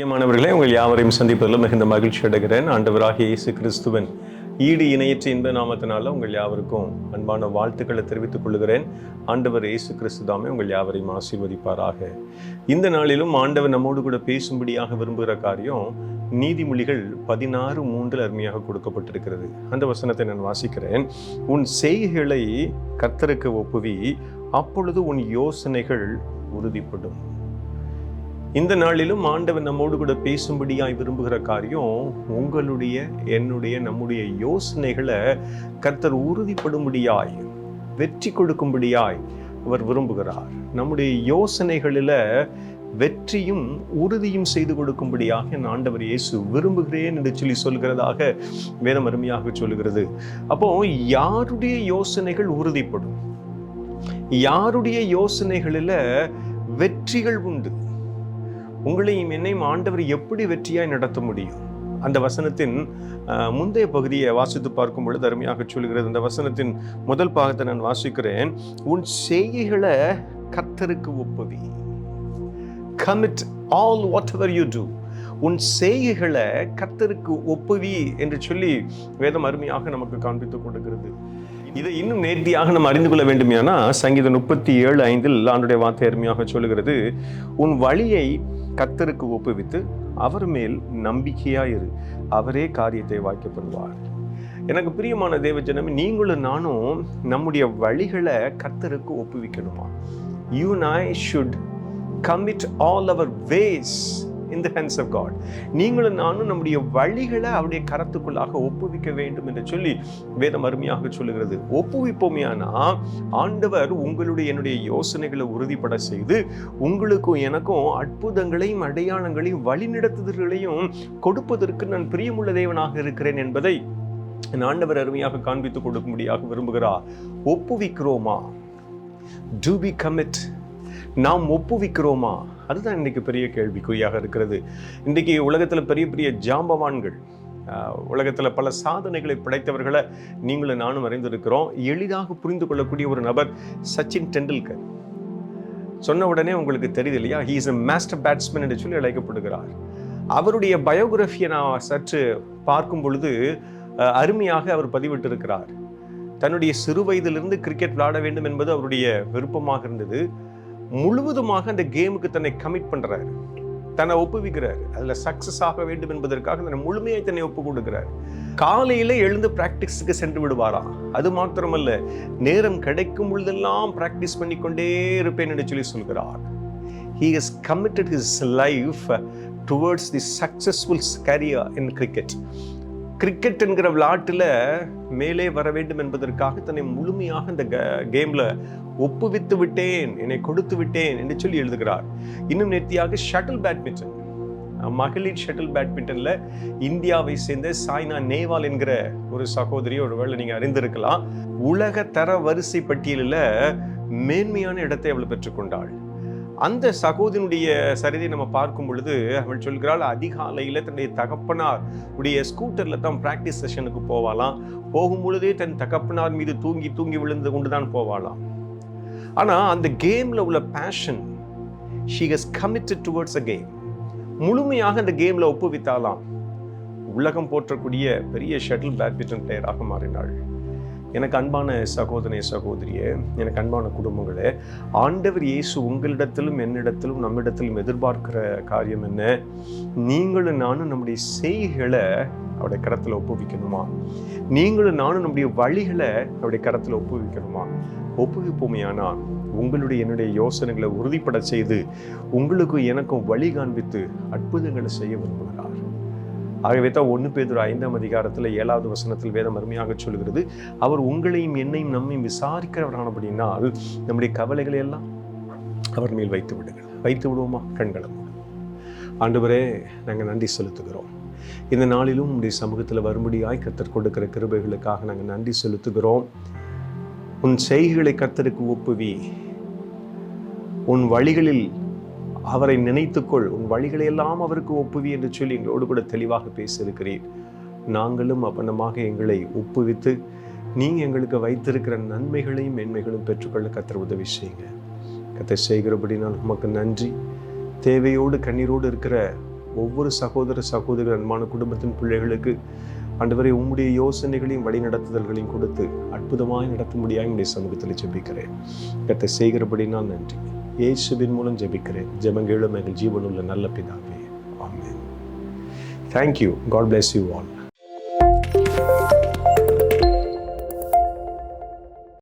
பிரியமானவர்களே உங்கள் யாவரையும் சந்திப்பதில் மிகுந்த மகிழ்ச்சி அடைகிறேன். ஆண்டவராகிய இயேசு கிறிஸ்துவன் ஈடு இணையற்ற இன்ப நாமத்தினால உங்கள் யாவருக்கும் அன்பான வாழ்த்துக்களை தெரிவித்துக் கொள்கிறேன். ஆண்டவர் இயேசு கிறிஸ்து தாமே உங்கள் யாவரையும் ஆசீர்வதிப்பாராக. இந்த நாளிலும் ஆண்டவர் நம்மோடு கூட பேசும்படியாக விரும்புகிற காரியம் நீதிமொழிகள் பதினாறு மூன்றில் அருமையாக கொடுக்கப்பட்டிருக்கிறது. அந்த வசனத்தை நான் வாசிக்கிறேன். உன் செய்கைகளை கர்த்தருக்கு ஒப்புவி அப்பொழுது உன் யோசனைகள் உறுதிப்படும். இந்த நாளிலும் ஆண்டவன் நம்மோடு கூட பேசும்படியாய் விரும்புகிற காரியம் உங்களுடைய என்னுடைய நம்முடைய யோசனைகளை கர்த்தர் உறுதிப்படும்படியாய் வெற்றி கொடுக்கும்படியாய் அவர் விரும்புகிறார். நம்முடைய யோசனைகளில் வெற்றியும் உறுதியும் செய்து கொடுக்கும்படியாக என் ஆண்டவர் இயேசு விரும்புகிறேன் என்று சொல்லி சொல்கிறதாக வேதம் அருமையாக சொல்லுகிறது. அப்போ யாருடைய யோசனைகள் உறுதிப்படும்? யாருடைய யோசனைகளில் வெற்றிகள் உண்டு? உங்களையும் என்னையும் ஆண்டவர் எப்படி வெற்றியாய் நடத்த முடியும்? அந்த வசனத்தின் முந்தைய பகுதியை வாசித்து பார்க்கும் பொழுது அருமையாக சொல்கிறது அந்த வசனத்தின் முதல் பாகத்தை நான் வாசிக்கிறேன். உன் செய்கைகளை கர்த்தருக்கு ஒப்புவி. Commit all whatever you do உன் செய்கைகளை கர்த்தருக்கு ஒப்புவி என்று சொல்லி வேதம் அருமையாக நமக்கு காண்பித்துக் கொடுக்கிறது. இதை இன்னும் நேர்த்தியாக நம்ம அறிந்து கொள்ள வேண்டுமையானா சங்கீதம் முப்பத்தி ஏழு ஐந்தில் ஆண்டுடைய வார்த்தை அருமையாக சொல்லுகிறது. உன் வழியை கத்தருக்கு ஒப்புவித்து அவர் மேல் நம்பிக்கையாயிரு. அவரே காரியத்தை வாய்க்கப்படுவார் எனக்கு பிரியமான தேவஜனமே நீங்களும் நானும் நம்முடைய வழிகளை கத்தருக்கு ஒப்புவிக்கணுமா? யூ நாய் should commit all our ways in the hands of God நீங்களும் நானும் நம்முடைய வழிகளை அவருடைய கரத்துக்குள்ளாக ஒப்புவிக்க வேண்டும் என்று சொல்லி வேதம் அருமையாக சொல்லுகிறது. ஒப்புவிப்போமையானா ஆண்டவர் உங்களுடைய என்னுடைய யோசனைகளை உறுதிப்பட செய்து உங்களுக்கும் எனக்கும் அற்புதங்களையும் அடையாளங்களையும் வழிநடத்துதல்களையும் கொடுப்பதற்கு நான் பிரியமுள்ள தேவனாக இருக்கிறேன் என்பதை ஆண்டவர் அருமையாக காண்பித்துக் கொடுக்கும்படியாக விரும்புகிறார். ஒப்புவிக்கிறோமா? டு பி கமிட் நாம் ஒப்புவிக்கிறோமா? அதுதான் இன்னைக்கு பெரிய கேள்விக்குறியாக இருக்கிறது. இன்றைக்கி உலகத்தில் பெரிய பெரிய ஜாம்பவான்கள் உலகத்தில் பல சாதனைகளை படைத்தவர்களை நீங்களும் நானும் அறிந்திருக்கிறோம். எளிதாக புரிந்து கொள்ளக்கூடிய ஒரு நபர் சச்சின் டெண்டுல்கர். சொன்ன உடனே உங்களுக்கு தெரியுது இல்லையா? He is a master batsman என்று சொல்லி அழைக்கப்படுகிறார். அவருடைய பயோகிராஃபியை நான் சற்று பார்க்கும் பொழுது அஹ், அருமையாக அவர் பதிவிட்டிருக்கிறார். தன்னுடைய சிறு வயதிலிருந்து கிரிக்கெட் விளையாட வேண்டும் என்பது அவருடைய விருப்பமாக இருந்தது. முழுவதுமாக அந்த கேமுக்கு தன்னை கமிட் பண்றாரு. தன்னை ஒப்புவிக்கிறார். அதில் சக்ஸஸ் ஆக வேண்டும் என்பதற்காக தன்னை முழுமையை தன்னை ஒப்பு கொடுக்கிறார். காலையில் எழுந்து ப்ராக்டிஸுக்கு சென்று விடுவாராம் அது மாத்திரமல்ல நேரம் கிடைக்கும் பொழுதெல்லாம் ப்ராக்டிஸ் பண்ணிக்கொண்டே இருப்பேன் என்று சொல்லி சொல்கிறார். He has committed his life towards the successful career in cricket cricket என்கிற விளையாட்டில் மேலே வர வேண்டும் என்பதற்காக தன்னை முழுமையாக இந்த கேம்ல ஒப்புவித்து விட்டேன் என்னை கொடுத்து விட்டேன் என்று சொல்லி எழுதுகிறார். இன்னும் நேர்த்தியாக ஷட்டில் பேட்மிண்டன் மகளிர் ஷட்டில் பேட்மிண்டன்ல இந்தியாவை சேர்ந்த சாய்னா நேவால் என்கிற ஒரு சகோதரியை ஒருவேளை நீங்க அறிந்திருக்கலாம். உலக தர வரிசை பட்டியலில் மேன்மையான இடத்தை அவள் பெற்றுக்கொண்டாள். அந்த சகோதரனுடைய சரிதை நம்ம பார்க்கும் பொழுது அவள் சொல்கிறாள் அதிகாலையில் தன்னுடைய தகப்பனார் உடைய ஸ்கூட்டரில் தான் ப்ராக்டிஸ் செஷனுக்கு போவாளாம். போகும் பொழுதே தன் தகப்பனார் மீது தூங்கி தூங்கி விழுந்து கொண்டு தான் போவாளாம். ஆனால் அந்த கேமில் உள்ள passion she has committed towards a game முழுமையாக அந்த கேமில் ஒப்புவித்தாலாம் உலகம் போற்றக்கூடிய பெரிய ஷட்டில் பேட்மிண்டன் பிளேயராக மாறினாள். எனக்கு அன்பான சகோதரனே சகோதரியே எனக்கு அன்பான குடும்பங்களே ஆண்டவர் இயேசு உங்களிடத்திலும் என்னிடத்திலும் நம்மிடத்திலும் எதிர்பார்க்கிற காரியம் என்ன? நீங்களும் நானும் நம்முடைய செய்களை அவருடைய கரத்தில் ஒப்புவிக்கணுமா? நீங்களும் நானும் நம்முடைய வழிகளை அவருடைய கரத்தில் ஒப்புவிக்கணுமா? ஒப்புவிப்போமையானா உங்களுடைய என்னுடைய யோசனைகளை உறுதிப்பட செய்து உங்களுக்கும் எனக்கும் வழி காண்பித்து அற்புதங்களை செய்ய விரும்புகிறார். ஆகவே தான் ஒன்று பேதுரு ஐந்தாம் அதிகாரத்தில் ஏழாவது வசனத்தில் வேதம் அருமையாக சொல்கிறது அவர் உங்களையும் என்னையும் நம்மையும் விசாரிக்கிறவரானபடினால் நம்முடைய கவலைகளை எல்லாம் அவர் மேல் வைத்து விடுங்கள். வைத்து விடுவோமா? கண்களை ஆண்டவரே நாங்கள் நன்றி செலுத்துகிறோம். இந்த நாளிலும் உங்களுடைய சமூகத்தில் வரும்படியாய் கத்தர் கொடுக்கிற கிருபைகளுக்காக நாங்கள் நன்றி செலுத்துகிறோம். உன் செய்கைகளை கத்தருக்கு ஒப்புவி. உன் வழிகளில் அவரை நினைத்துக்கொள். உன் வழிகளை எல்லாம் அவருக்கு ஒப்புவி என்று சொல்லி எங்களோடு கூட தெளிவாக பேசியிருக்கிறீர். நாங்களும் அப்பனமாக எங்களை ஒப்புவித்து நீங்கள் எங்களுக்கு வைத்திருக்கிற நன்மைகளையும் மென்மைகளும் பெற்றுக்கொள்ள கத்தர் உதவி செய்யுங்க. கத்தை செய்கிறபடினால் உமக்கு நன்றி. தேவையோடு கண்ணீரோடு இருக்கிற ஒவ்வொரு சகோதர சகோதரி அன்பான குடும்பத்தின் பிள்ளைகளுக்கு அன்றுவரை உம்முடைய யோசனைகளையும் வழிநடத்துதல்களையும் கொடுத்து அற்புதமாய் முடியாது என்னுடைய சமூகத்தில் ஜெபிக்கிறேன். கத்தை செய்கிறபடி நான் நன்றி. இயேசுவின் மூலம் ஜெபிக்கிறேன். ஜெபங்களும் எங்கள் ஜீவனுள்ள நல்ல பிதாவே. Amen. Thank you God bless you all